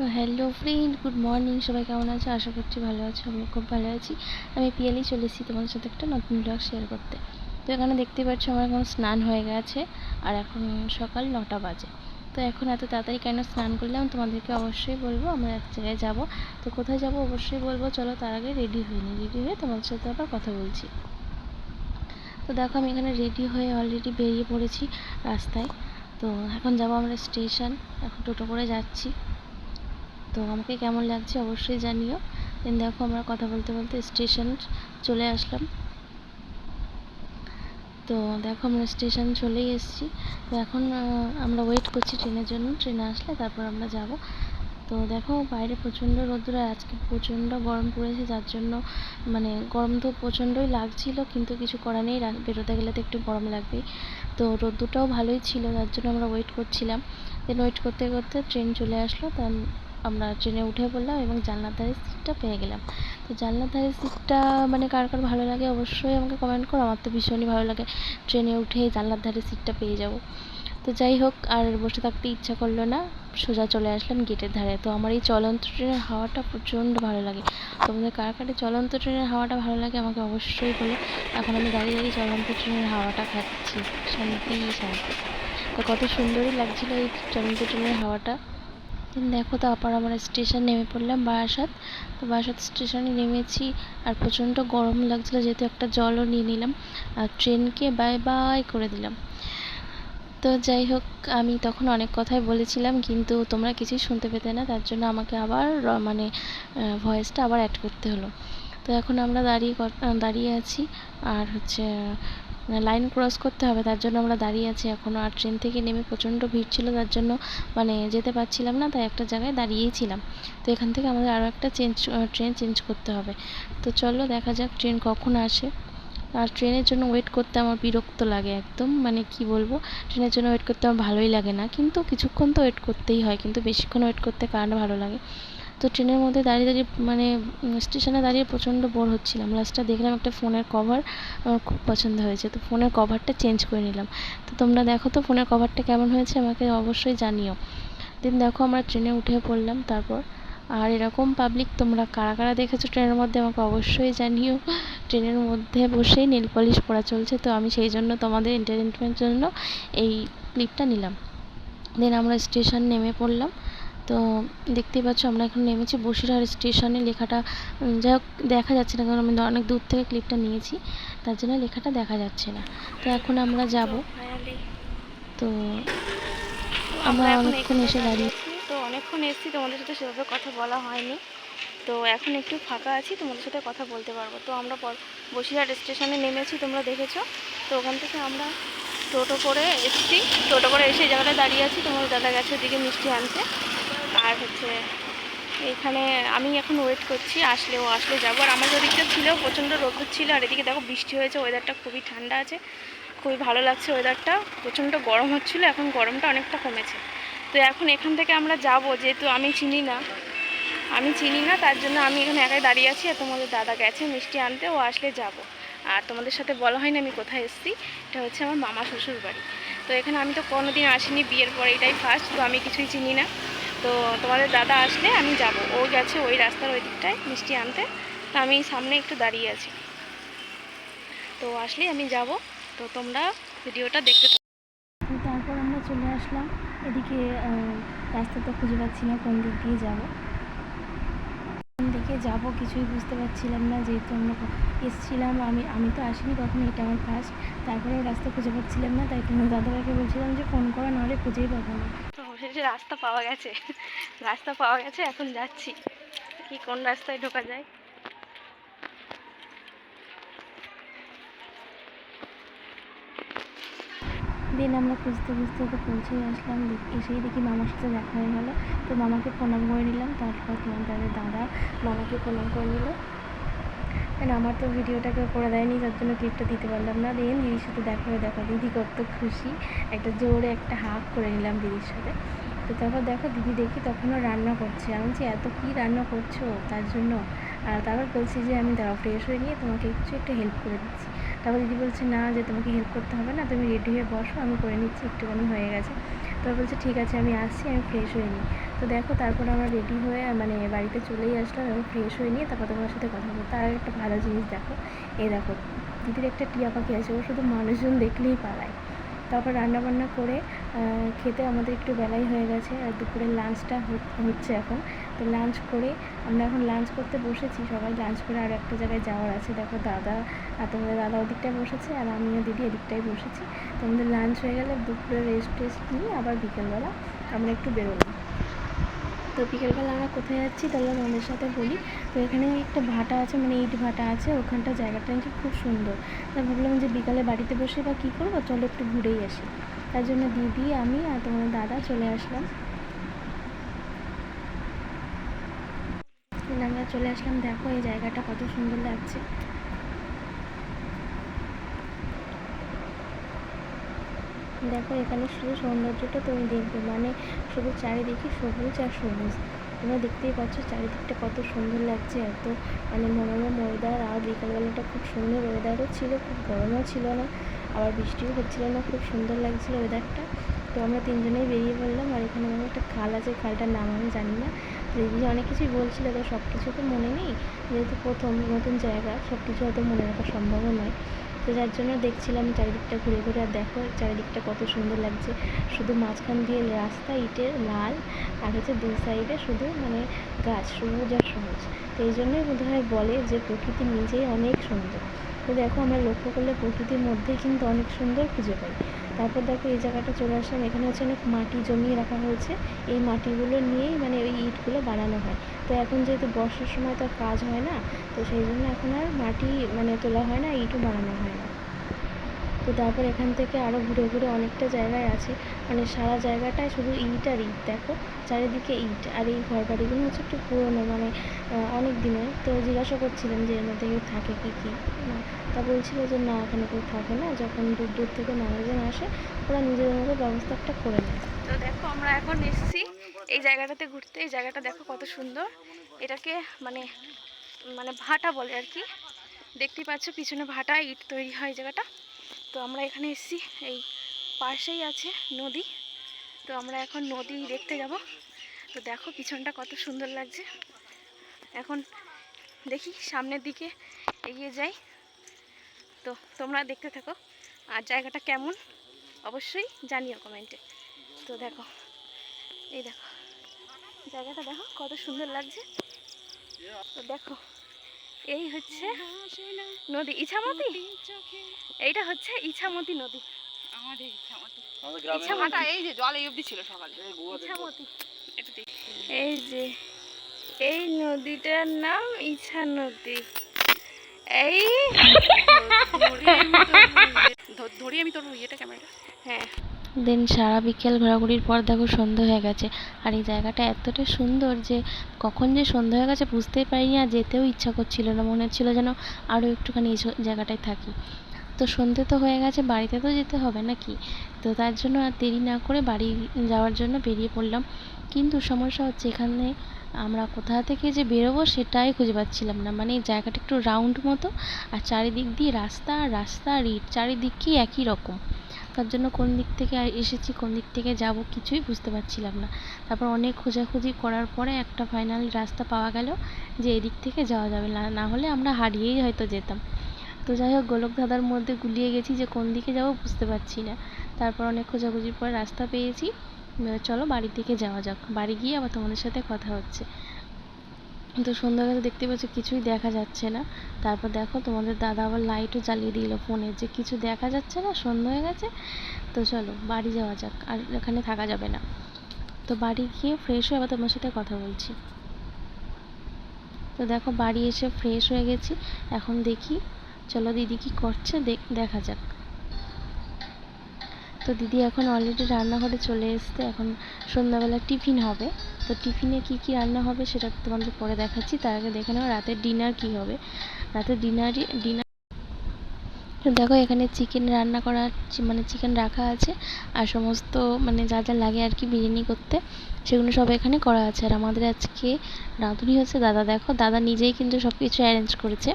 তো hello friend good morning সবাই কেমন আছে? আশা করছি ভালো আছো আমি খুব ভালো আছি। আমি পিয়ালি চলে এসেছি তোমাদের সাথে একটা নতুন ব্লগ শেয়ার করতে। তো এখানে দেখতে পাচ্ছ আমার এখন স্নান হয়ে গেছে, আর এখন সকাল নটা বাজে। তো এখন এত তাড়াতাড়ি কেন স্নান করলাম তোমাদেরকে অবশ্যই বলব, আমরা এক জায়গায় যাব। তো কোথায় যাব অবশ্যই বলব, চলো তার আগে রেডি হয়ে নিই রেডি হয়ে তোমাদের সাথে আবার কথা বলছি। তো দেখো আমি এখানে রেডি হয়ে অলরেডি বেরিয়ে পড়েছি রাস্তায়। তো এখন যাব আমরা স্টেশন এখন টোটো করে যাচ্ছি। তো আমাকে কেমন লাগছে অবশ্যই জানিও। দেন দেখো আমরা কথা বলতে বলতে স্টেশন চলে আসলাম। তো দেখো আমরা স্টেশন চলেই এসেছি। তো এখন আমরা ওয়েট করছি ট্রেনের জন্য। ট্রেনে আসলে তারপর আমরা যাব। তো দেখো বাইরে প্রচণ্ড রোদ্দুর আর আজকে প্রচণ্ড গরম পড়েছে, যার জন্য মানে গরম তো প্রচণ্ডই লাগছিল, কিন্তু কিছু করার নেই। বেরোতে গেলে তো একটু গরম লাগবেই। তো রোদ্দুরটাও ভালোই ছিল, যার জন্য আমরা ওয়েট করছিলাম। দেন ওয়েট করতে করতে ট্রেন চলে আসলো। তার আমরা ট্রেনে উঠে পড়লাম এবং জানলার ধারে সিটটা পেয়ে গেলাম। তো জানলার ধারে সিটটা মানে কার কার ভালো লাগে অবশ্যই আমাকে কমেন্ট করো, আমার তো ভীষণই ভালো লাগে। ট্রেনে উঠে জানলার ধারে সিটটা পেয়ে যাব। তো যাই হোক, আর বসে থাকতে ইচ্ছা করল না, সোজা চলে আসলাম গেটের ধারে। তো আমার এই চলন্ত ট্রেনের হাওয়াটা প্রচণ্ড ভালো লাগে। তোমাদের কার কারে চলন্ত ট্রেনের হাওয়াটা ভালো লাগে আমাকে অবশ্যই বলো। এখন আমি দাঁড়িয়ে দাঁড়িয়ে চলন্ত ট্রেনের হাওয়াটা খাচ্ছি। শান্তি শান্তি। তো কত সুন্দরই লাগছিল এই চলন্ত ট্রেনের হাওয়াটা। দেখো তারপর আমরা স্টেশন নেমে পড়লাম বারাসাত। তো বারাসাত স্টেশনে নেমেছি আর প্রচণ্ড গরম লাগছিল, যেহেতু একটা জলও নিয়ে নিলাম আর ট্রেনকে বাই বাই করে দিলাম। তো যাই হোক, আমি তখন অনেক কথাই বলেছিলাম, কিন্তু তোমরা কিছুই শুনতে পেতে না, তার জন্য আমাকে আবার মানে ভয়েসটা আবার অ্যাড করতে হলো। তো এখন আমরা দাঁড়িয়ে দাঁড়িয়ে আছি, আর হচ্ছে লাইন ক্রস করতে হবে, তার জন্য আমরা দাঁড়িয়ে আছি এখনও আর ট্রেন থেকে নেমে প্রচণ্ড ভিড় ছিল, তার জন্য মানে যেতে পারছিলাম না, তাই একটা জায়গায় দাঁড়িয়েই ছিলাম। তো এখান থেকে আমাদের আরও একটা চেঞ্জ ট্রেন চেঞ্জ করতে হবে। তো চলো দেখা যাক ট্রেন কখন আসে। আর ট্রেনের জন্য ওয়েট করতে আমার বিরক্ত লাগে একদম মানে কি বলব? ট্রেনের জন্য ওয়েট করতে আমার ভালোই লাগে না, কিন্তু কিছুক্ষণ তো ওয়েট করতেই হয়, কিন্তু বেশিক্ষণ ওয়েট করতে কার ভালো লাগে? তো ট্রেনের মধ্যে দাঁড়িয়ে দাঁড়িয়ে মানে স্টেশনে দাঁড়িয়ে প্রচণ্ড বোর হচ্ছিলাম। লাস্টটা দেখলাম একটা ফোনের কভার আমার খুব পছন্দ হয়েছে। তো ফোনের কভারটা চেঞ্জ করে নিলাম। তো তোমরা দেখো তো ফোনের কভারটা কেমন হয়েছে, আমাকে অবশ্যই জানিও। দেন দেখো আমরা ট্রেনে উঠে পড়লাম, তারপর আর এরকম পাবলিক তোমরা কারা কারা দেখেছ ট্রেনের মধ্যে আমাকে অবশ্যই জানিও। ট্রেনের মধ্যে বসেই নেল পলিশ পরা চলছে, তো আমি সেই জন্য তোমাদের এন্টারটেনমেন্টের জন্য এই ক্লিপটা নিলাম। দেন আমরা স্টেশন নেমে পড়লাম। তো দেখতেই পাচ্ছ আমরা এখন নেমেছি বসিরহাট স্টেশনে। লেখাটা যাই হোক দেখা যাচ্ছে না কারণ আমি অনেক দূর থেকে ক্লিপটা নিয়েছি। তার জন্য লেখাটা দেখা যাচ্ছে না। তো এখন আমরা যাব। তো আমরা অনেকক্ষণ এসে দাঁড়িয়ে তো অনেকক্ষণ এসেছি তোমাদের সাথে সেভাবে কথা বলা হয়নি। তো এখন একটু ফাঁকা আছি তোমাদের সাথে কথা বলতে পারব। তো আমরা বসিরহাট স্টেশনে নেমেছি তোমরা দেখেছ। তো ওখান থেকে আমরা টোটো করে এসেছি। টোটো করে এসে জায়গাটা দাঁড়িয়ে আছি। তোমার দাদা গেছে ওদিকে মিষ্টি আনতে। আর হচ্ছে। এখানে আমি এখন ওয়েট করছি আসলে ও আসলে যাব। আর আমার ওদিকটা ছিল প্রচণ্ড রোদ ছিল, আর এদিকে দেখো বৃষ্টি হয়েছে ওয়েদারটা খুবই ঠান্ডা আছে, খুবই ভালো লাগছে ওয়েদারটা প্রচণ্ড গরম হচ্ছিল, এখন গরমটা অনেকটা কমেছে। তো এখন এখান থেকে আমরা যাব, যেহেতু আমি চিনি না, আমি চিনি না, তার জন্য আমি এখানে একাই দাঁড়িয়ে আছি, আর তোমাদের দাদা গেছে মিষ্টি আনতে, ও আসলে যাব। আর তোমাদের সাথে বলা হয়নি আমি কোথায় এসেছি, এটা হচ্ছে আমার মামা শ্বশুর বাড়ি তো এখানে আমি তো কোনো দিন আসিনি, বিয়ের পরে এটাই ফার্স্ট তো আমি কিছুই চিনি না। তো তোমাদের দাদা আসলে আমি যাব। ও গেছে ওই রাস্তার ওই দিকটায় মিষ্টি আনতে। তো আমি সামনে একটু দাঁড়িয়ে আছি। তো আসলেই আমি যাব। তো তোমরা ভিডিওটা দেখতে তারপর আমরা চলে আসলাম। এদিকে রাস্তা তো খুঁজে পাচ্ছি না কোন দিক দিয়ে যাব। কোন দিকে যাব কিছুই বুঝতে পারছিলাম না, যেহেতু আমরা এসেছিলাম। আমি আমি তো আসিনি কখনো, এটা আমার ফার্স্ট তারপরে রাস্তা খুঁজে পাচ্ছিলাম না, তাই তোমার দাদাভাইকে বলছিলাম যে, ফোন করা, নাহলে খুঁজেই পাবো না। অবশেষে রাস্তা পাওয়া গেছে। রাস্তা পাওয়া গেছে, এখন যাচ্ছি। কি, কোন রাস্তায় ঢোকা যায়? দিন আমরা খুঁজতে খুঁজতে তো পৌঁছে আসলাম। এসেই দেখি মামার সাথে দেখা হয়ে গেলো। তো মামাকে প্রণাম করে নিলাম। তারপর তোমার তাদের দাদা মামাকে প্রণাম করে নিল। কেন আমার তো ভিডিওটা কেউ করে দেয়নি যার জন্য ক্লিপটা দিতে পারলাম না। দেন দিদির সাথে দেখা হয়ে, দেখা, দিদি কত খুশি। একটা জোরে একটা হাফ করে নিলাম দিদির সাথে। তো তারপর দেখো, দিদি দেখি তখনও রান্না করছে। আমি বলছি, এত কী রান্না করছ? তার জন্য আর তারপর বলছি যে, আমি দাঁড়াও ফ্রেশ হয়ে নিয়ে তোমাকে একটু একটু হেল্প করে দিচ্ছি। তারপর দিদি বলছে, না, যে তোমাকে হেল্প করতে হবে না, তুমি রেডি হয়ে বসো, আমি করে নিচ্ছি, একটুখানি হয়ে গেছে। তো বলছে, ঠিক আছে, আমি আসছি, আমি ফ্রেশ হয়ে নিই। তো দেখো, তারপর আমরা রেডি হয়ে মানে বাড়িতে চলেই আসলাম এবং ফ্রেশ হয়ে নিয়ে তারপর তোমার সাথে কথা বলব। তার একটা ভালো জিনিস দেখো, এই দেখো, দিদির একটা টিয়া পাখি আছে, ও শুধু মানুষজন দেখলেই পালায়। তারপর রান্না বান্না করে খেতে আমাদের একটু বেলাই হয়ে গেছে আর দুপুরে লাঞ্চটা হচ্ছে এখন। তো লাঞ্চ করে আমরা এখন লাঞ্চ করতে বসেছি, সবাই লাঞ্চ করে আর একটা জায়গায় যাওয়ার আছে। দেখো দাদা, আর তোমাদের দাদা ওদিকটায় বসেছে আর আমিও দিদি এদিকটায় বসেছি। তো আমাদের লাঞ্চ হয়ে গেলে দুপুরে রেস্ট টেস্ট নিয়ে আবার বিকেলবেলা আমরা একটু বেরোলাম তো বিকেলবেলা আমরা কোথায় যাচ্ছি তাহলে তোমাদের সাথে বলি। তো এখানে একটা ভাটা আছে মানে ইট ভাটা আছে, ওখানটা জায়গাটা নাকি খুব সুন্দর। তা ভাবলাম যে বিকালে বাড়িতে বসে বা কী করব? চলো একটু ঘুরেই আসি। তার জন্য দিদি, আমি আর তোমার দাদা চলে আসলাম। আমরা চলে আসলাম। দেখো এই জায়গাটা কত সুন্দর লাগছে। দেখো, এখানে শুধু সৌন্দর্যটা তুমি দেখবে মানে শুধু চারিদিকে সবুজ আর সবুজ। তোমরা দেখতেই পাচ্ছ চারিদিকটা কত সুন্দর লাগছে, এত মানে মনোরম ওয়েদার আর বিকালবেলাটা খুব সুন্দর ওয়েদারও ছিল, খুব গরমও ছিল না, আবার বৃষ্টিও হচ্ছিল না, খুব সুন্দর লাগছিল ওয়েদারটা তো আমরা তিনজনেই বেরিয়ে পড়লাম, আর এখানে আমার একটা খাল আছে, খালটার নাম আমি জানি না। দিদি অনেক কিছুই বলছিল, তো সব কিছু তো মনে নেই, যেহেতু প্রথম নতুন জায়গা সব কিছু হয়তো মনে রাখা সম্ভবও নয়। তো যার জন্য দেখছিলাম চারিদিকটা ঘুরে ঘুরে, আর দেখো চারিদিকটা কত সুন্দর লাগছে। শুধু মাঝখান দিয়ে রাস্তা, ইটের লাল, আর হচ্ছে দুই সাইডে শুধু মানে গাছ, সবুজ আর সবুজ। তো এই জন্যই বোধহয় বলে যে প্রকৃতি নিজেই অনেক সুন্দর। তো দেখো আমরা লক্ষ্য করলে প্রকৃতির মধ্যে কিন্তু অনেক সুন্দর খুঁজে পাই। তারপর দেখো এই জায়গাটা চলে আসলাম। এখানে হচ্ছে অনেক মাটি জমিয়ে রাখা হয়েছে। এই মাটিগুলো নিয়েই মানে ওই ইটগুলো বানানো হয়। তো এখন যেহেতু বর্ষার সময় তো কাজ হয় না, তো সেই জন্য এখন আর মাটি মানে তোলা হয় না, ইটও বানানো হয় না। তো তারপর এখান থেকে আরও ঘুরে ঘুরে অনেকটা জায়গায় আছে। মানে সারা জায়গাটায় শুধু ইট আর ইট, দেখো? চারিদিকে ইট। আর এই ঘর বাড়িগুলো হচ্ছে একটু পুরোনো মানে অনেক দিনের। তো জিজ্ঞাসা করছিলাম যে এর মধ্যে কেউ থাকে কি কি? তা বলছিল যে না, এখানে কেউ থাকে না। যখন দূর দূর থেকে মানুষজন আসে, ওরা নিজেদের মতো ব্যবস্থা একটা করে নেয়। তো দেখো, আমরা এখন এসেছি এই জায়গাটাতে ঘুরতে। এই জায়গাটা দেখো কত সুন্দর। এটাকে মানে মানে ভাটা বলে আর কি। দেখতেই পাচ্ছ পিছনে ভাটা, ইট তৈরি হয় জায়গাটা। তো আমরা এখানে এসেছি, এই পাশেই আছে নদী। তো আমরা এখন নদী দেখতে যাব। তো দেখো পিছনটা কত সুন্দর লাগছে। এখন দেখি সামনের দিকে এগিয়ে যাই। তো তোমরা দেখতে থাকো, আর জায়গাটা কেমন অবশ্যই জানিও কমেন্টে। তো দেখো, এই দেখো, জায়গাটা দেখো কত সুন্দর লাগছে। তো দেখো এই হচ্ছে নদী ইছামতি? এইটা হচ্ছে ইছামতি নদী। আমাদের ইচ্ছামতো আমাদের এই যে জল এই অবধি ছিল সকালে। ইছামতি। এই যে এই নদীটার নাম ইছা নদী এই ধরে আমি তোর ধ- ধরি আমি তোর ইয়েটা ক্যামেরাটা। হ্যাঁ। দেন সারা বিকেল ঘোরাঘুরির পর দেখো সন্ধে হয়ে গেছে। আর এই জায়গাটা এতটা সুন্দর যে কখন যে সন্ধে হয়ে গেছে বুঝতেই পারিনি আর যেতেও ইচ্ছা করছিল না, মনে হচ্ছিল যেন আরও একটুখানি এই জায়গাটায় থাকি। তো সন্ধে তো হয়ে গেছে, বাড়িতে তো যেতে হবে নাকি? তো তার জন্য আর দেরি না করে বাড়ি যাওয়ার জন্য বেরিয়ে পড়লাম। কিন্তু সমস্যা হচ্ছে এখানে আমরা কোথা থেকে যে বেরোবো সেটাই খুঁজে পাচ্ছিলাম না। মানে জায়গাটা একটু রাউন্ড মতো, আর চারিদিক দিয়ে রাস্তা আর রাস্তা আর ইট চারিদিকই একই রকম। তার জন্য কোন দিক থেকে এসেছি, কোন দিক থেকে যাব কিছুই বুঝতে পারছিলাম না। তারপর অনেক খোঁজাখুঁজি করার পরে একটা ফাইনাল রাস্তা পাওয়া গেল যে এদিক থেকে যাওয়া যাবে। না না হলে আমরা হারিয়েই হয়তো যেতাম। তো যাই হোক, গোলক ধাঁধার মধ্যে গুলিয়ে গেছি যে কোন দিকে যাব বুঝতে পারছি না। তারপর অনেক খোঁজাখুঁজির পরে রাস্তা পেয়েছি। চলো বাড়ির দিকে যাওয়া যাক। বাড়ি গিয়ে আবার তোমাদের সাথে কথা হচ্ছে। তো সন্ধ্যাবেলা দেখতে পাচ্ছ কিছুই দেখা যাচ্ছে না। তারপর দেখো তোমাদের দাদা আবার লাইটও জ্বালিয়ে দিল ফোনে যে কিছু দেখা যাচ্ছে না সন্ধ্যা হয়ে গেছে, তো চলো বাড়ি যাওয়া যাক, আর এখানে থাকা যাবে না। তো বাড়ি গিয়ে ফ্রেশ হয়ে আবার তোমার সাথে কথা বলছি। তো দেখো বাড়ি এসে ফ্রেশ হয়ে গেছি, এখন দেখি, চলো দিদি কি করছে দেখ দেখা যাক। তো দিদি এখন অলরেডি রান্নাঘরে চলে এসছে, এখন সন্ধ্যাবেলা টিফিন হবে। তো টিফিনে কি কি রান্না হবে সেটা তোমাদের পরে দেখাচ্ছি। তার আগে দেখে নেওয়া রাতের ডিনার কি হবে। রাতের ডিনারই, ডিনার দেখো এখানে চিকেন রান্না করা মানে চিকেন রাখা আছে। আর সমস্ত মানে যা যা লাগে আর কি বিরিয়ানি করতে, সেগুলো সব এখানে করা আছে। আর আমাদের আজকে রাঁধুনি হচ্ছে দাদা। দেখো দাদা নিজেই কিন্তু সব কিছু অ্যারেঞ্জ করেছে।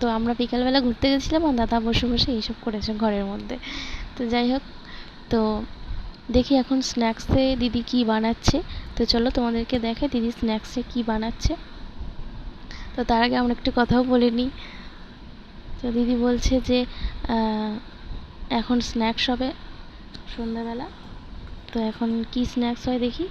তো আমরা বিকালবেলা ঘুরতে গেছিলাম আর দাদা বসে বসে এইসব করেছে ঘরের মধ্যে। তো যাই হোক, তো দেখি এখন স্ন্যাক্সে দিদি কি বানাচ্ছে। তো চলো তোমাদেরকে দেখে দিদি স্ন্যাক্সে কি বানাচ্ছে। তো তার আগে আমরা একটু কথাও বলে নিই। তো দিদি বলছে যে এখন স্ন্যাক্স হবে সন্ধ্যাবেলা। তো এখন কি স্ন্যাক্স হয় দেখি।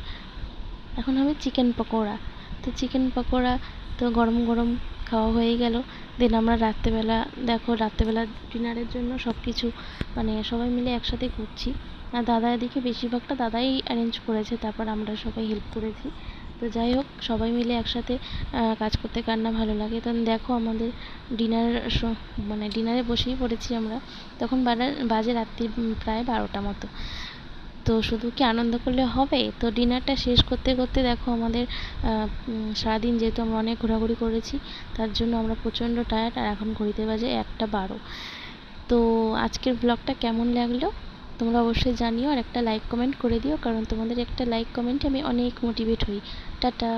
এখন হবে চিকেন পকোড়া। তো চিকেন পকোড়া তো গরম গরম খাওয়া হয়ে গেল। দেন আমরা রাত্রেবেলা, দেখো রাত্রেবেলা ডিনারের জন্য সব কিছু মানে সবাই মিলে একসাথে আর দাদা এদিকে বেশিরভাগটা দাদাই অ্যারেঞ্জ করেছে, তারপর আমরা সবাই হেল্প করেছি। তো যাই হোক, সবাই মিলে একসাথে কাজ করতে কার না ভালো লাগে। তখন দেখো আমাদের ডিনার মানে ডিনারে বসেই পড়েছি আমরা। তখন বাজে রাত্রি প্রায় বারোটা মতো। তো শুধু কি আনন্দ করলে হবে? তো ডিনারটা শেষ করতে করতে দেখো আমাদের সারাদিন যেহেতু আমরা অনেক ঘোরাঘুরি করেছি, তার জন্য আমরা প্রচণ্ড টায়ার্ড আর এখন ঘড়িতে বাজে একটা বারো। তো আজকের ব্লগটা কেমন লাগল? তোমরা অবশ্যই জানিও আর একটা লাইক কমেন্ট করে দিও, কারণ তোমাদের একটা লাইক কমেন্টে আমি অনেক মোটিভেট হই। টাটা।